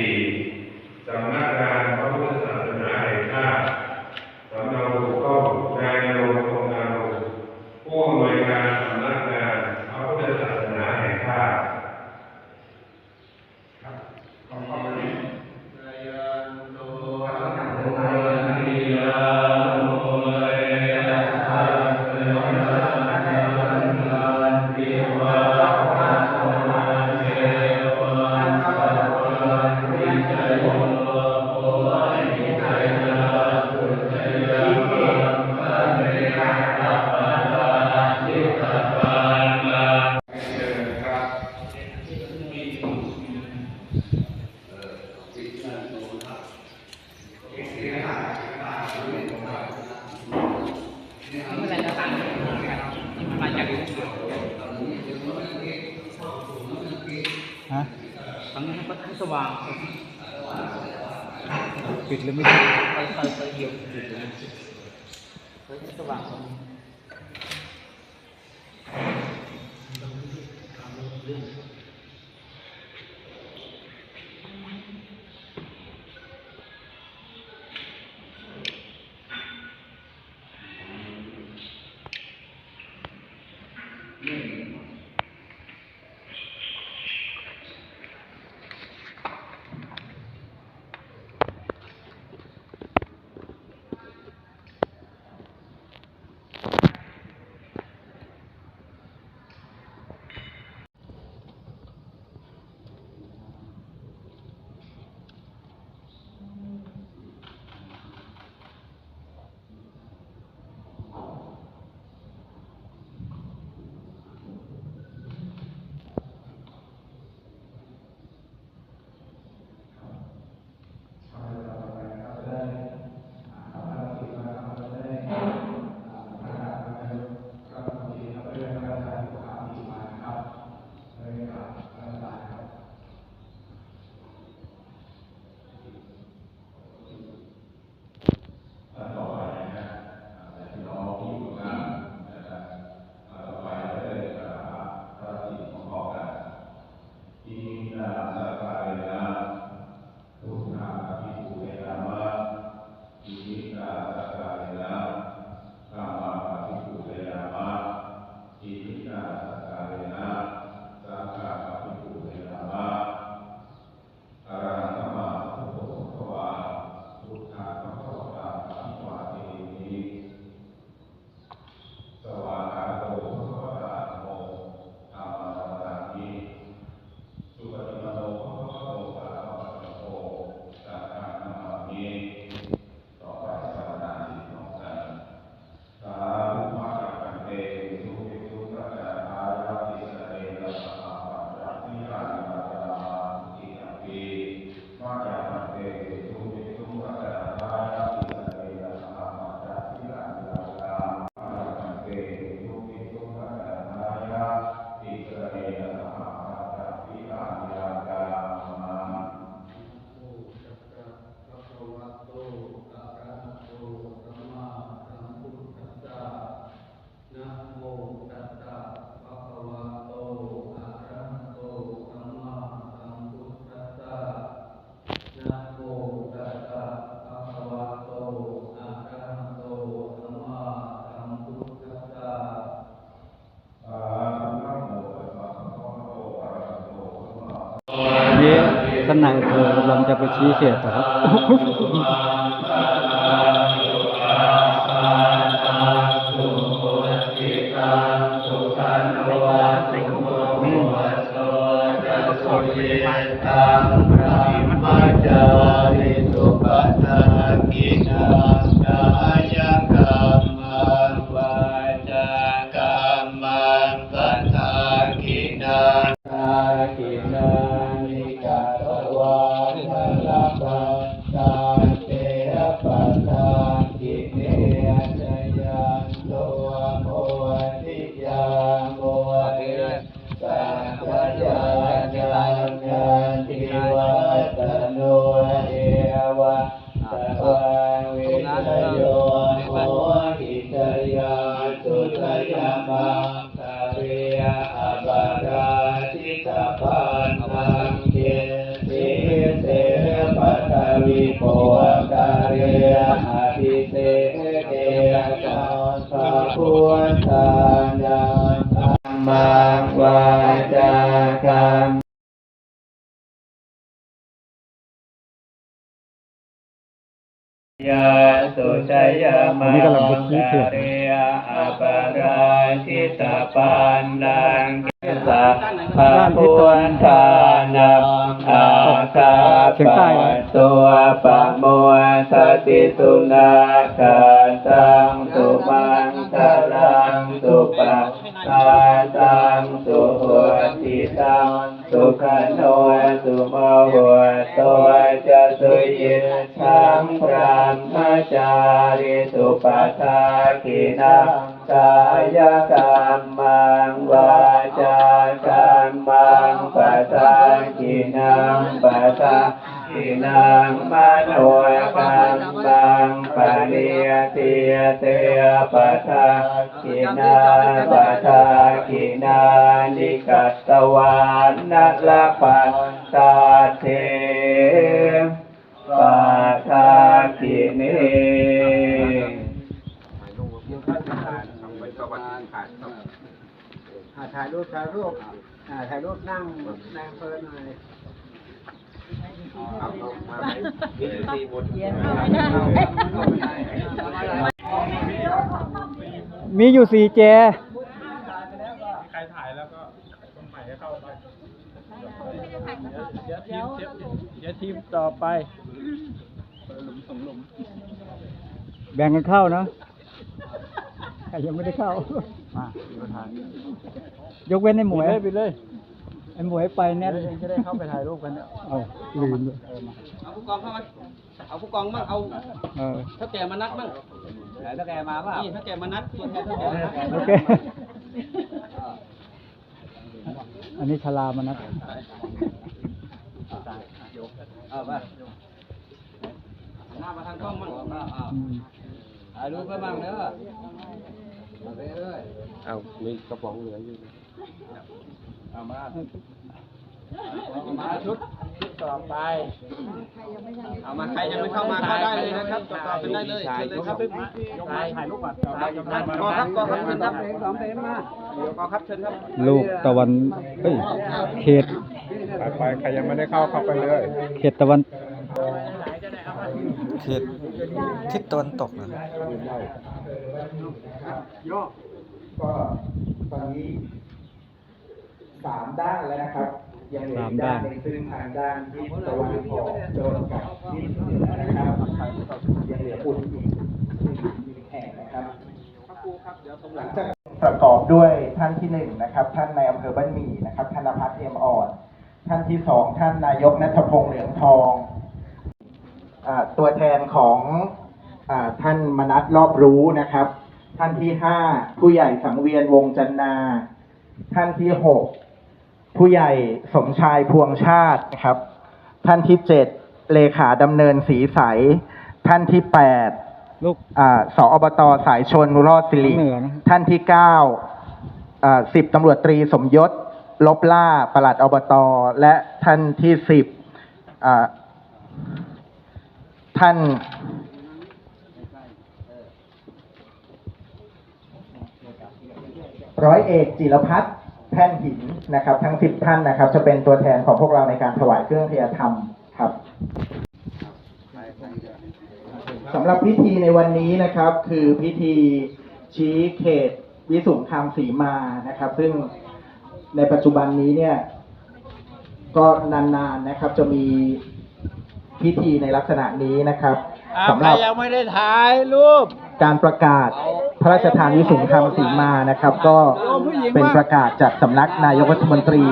สี่สำนักงาน สว่างปิดเลยไม่ปิดไปไปไปเดียวปิดหรืไม่ปิดไฟสว่างตรงนี้ 发展团对。 นี้ท่านนางเธอกำลังจะไปชี้เขตครับปัจาริสุปัฏฐากินาญา ภิโภกาเรอภิเตเตสัพพะพุทธานังธัมมังวาจากังยาสุชยามังเรียอปาราชิตาปันลังกิ สะภะพุทธานังอาคาปะตัวปะโมทติสุนาคาตังสุมังคลังสุปะตาตังสุหัวติตังสุขันโนสุโมหัวตัวจะสุยิทังพรหมจาริสุปทาคินากายกรรมังวา นังมโนกรรมังปะเนียเติยเตปัสสากินาปัสสากินานิกัตตวานัลปัสสาเทปัสสากิเนอ่าถ่ายรูปถ่ายรูปถ่ายรูปนั่งนั่งเพลินหน่อย มีอยู่สี่แจเดี๋ยวทีมต่อไปแบ่งกันเข้านะใครยังไม่ได้เข้ามาดูถ่ายยกเว้นไอ้หมวยไปเลยไอ้หมวยไปแน่เดี๋ยวเองจะได้เข้าไปถ่ายรูปกันเนี่ยเอาลืมเลยเอาผู้กองเข้ามาเอาผู้กองบ้างเอาเออเท่าแก่มานัดบ้างถ้าแกมาป่ะนี่เท่าแก่มานัดตัวแทนเท่าแก่โอเค อันนี้ชลามานะเอาไปหน้ามาทางกล้องบ้างเอาเอาอืมถ่ายรูปไปบ้างเด้อเอาไปเลย เอามีกระป๋องเหลืออยู่เอามาเอามาชุดชุดต่อไป เอามาใครยังไม่เข้ามาเข้าได้เลยนะครับต่อต่อกันได้เลยเชิญเลยครับยกมาถ่ายรูปก่อนกอครับกอครับเชิญครับสองเพลงมาเดี๋ยวกอครับเชิญครับ ลูกตะวันเฮ้ยเขตไปไปใครยังไม่ได้เข้าเข้าไปเลย เขตตะวันเขตทิศตะวันตกนะ ก็ตอนนี้สามด้านแล้วนะครับ ยังเหลืออีกด้านหนึ่งซึ่งทางด้านทิศตะวันออกโดนกับทิศเหนือนะครับยังเหลืออุ่นอีกหนึ่งแห่งนะครับหลังจากประกอบด้วยท่านที่หนึ่งนะครับ ท่านในายอำเภอบ้านหมี่นะครับธนพัฒน์เทียมอ่อน ท่านที่สองท่านนายกนัทพงษ์เหลืองทองอ่าตัวแทนของอาท่านมนัสรอบรู้นะครับ ท่านที่ห้าผู้ใหญ่สังเวียนวงจันนา ท่านที่หกผู้ใหญ่สมชายพวงชาตินะครับ ท่านที่เจ็ดเลขาดำเนินสีใส ท่านที่แปดลูกอ่าสอบตสายชนรอดสิริเหนือนะท่านที่เก้าอ่าสิบตำรวจตรีสมยศ ลบล่าปลัดอบต และท่านที่สิบอ่าท่าน ร้อยเอกจิรพัฒน์แท่นหินนะครับ ทั้งสิบท่านนะครับ จะเป็นตัวแทนของพวกเราในการถวายเครื่องเทยธรรมครับสำหรับพิธีในวันนี้นะครับ คือพิธีชี้เขตวิสุงคามสีมานะครับ ซึ่งในปัจจุบันนี้เนี่ย ก็นานๆนะครับ จะมีพิธีในลักษณะนี้นะครับอ่าสำหใครรับยังไม่ได้ถ่ายรูป การประกาศพระราชทานวิสุงธรรมสีมานะครับ ก็เป็นประกาศจากสำนักนายกรัฐมนตรี